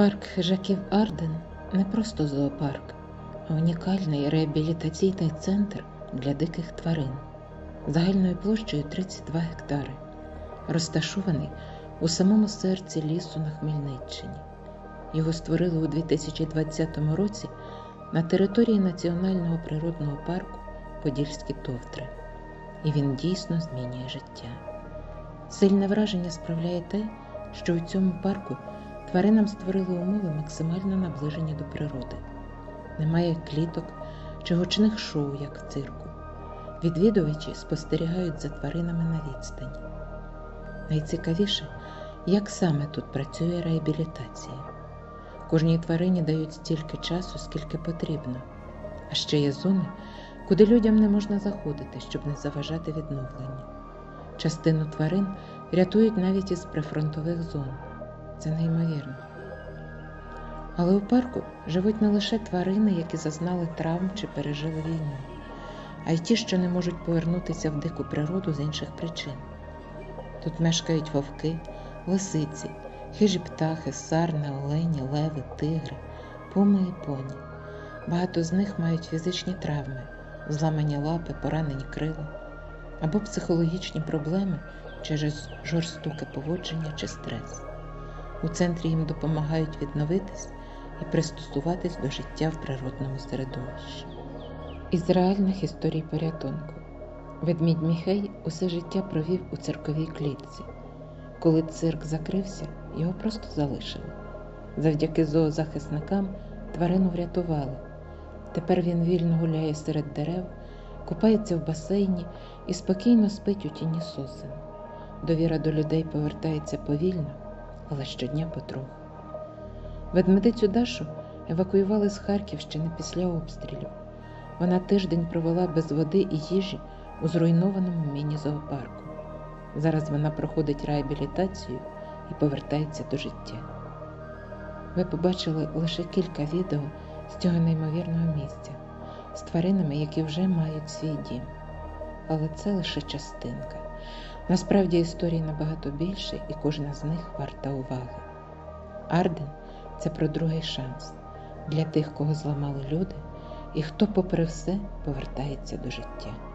Парк хижаків Арден не просто зоопарк, а унікальний реабілітаційний центр для диких тварин загальною площею 32 гектари, розташований у самому серці лісу на Хмельниччині. Його створили у 2020 році на території Національного природного парку Подільські Товтри, і він дійсно змінює життя. Сильне враження справляє те, що у цьому парку тваринам створили умови максимально наближені до природи. Немає кліток чи гучних шоу, як в цирку. Відвідувачі спостерігають за тваринами на відстані. Найцікавіше, як саме тут працює реабілітація. Кожній тварині дають стільки часу, скільки потрібно, а ще є зони, куди людям не можна заходити, щоб не заважати відновленню. Частину тварин рятують навіть із прифронтових зон. Це неймовірно. Але у парку живуть не лише тварини, які зазнали травм чи пережили війну, а й ті, що не можуть повернутися в дику природу з інших причин. Тут мешкають вовки, лисиці, хижі птахи, сарни, олені, леви, тигри, пуми і поні. Багато з них мають фізичні травми, зламані лапи, поранені крила або психологічні проблеми через жорстоке поводження чи стрес. У центрі їм допомагають відновитись і пристосуватись до життя в природному середовищі. Із реальних історій порятунку. Ведмідь Міхей усе життя провів у цирковій клітці. Коли цирк закрився, його просто залишили. Завдяки зоозахисникам тварину врятували. Тепер він вільно гуляє серед дерев, купається в басейні і спокійно спить у тіні сосен. Довіра до людей повертається повільно, але щодня потроху. Ведмедицю Дашу евакуювали з Харківщини після обстрілів. Вона тиждень провела без води і їжі у зруйнованому міні-зоопарку. Зараз вона проходить реабілітацію і повертається до життя. Ви побачили лише кілька відео з цього неймовірного місця з тваринами, які вже мають свій дім. Але це лише частинка. Насправді історії набагато більше, і кожна з них варта уваги. Арден це про другий шанс для тих, кого зламали люди, і хто, попри все, повертається до життя.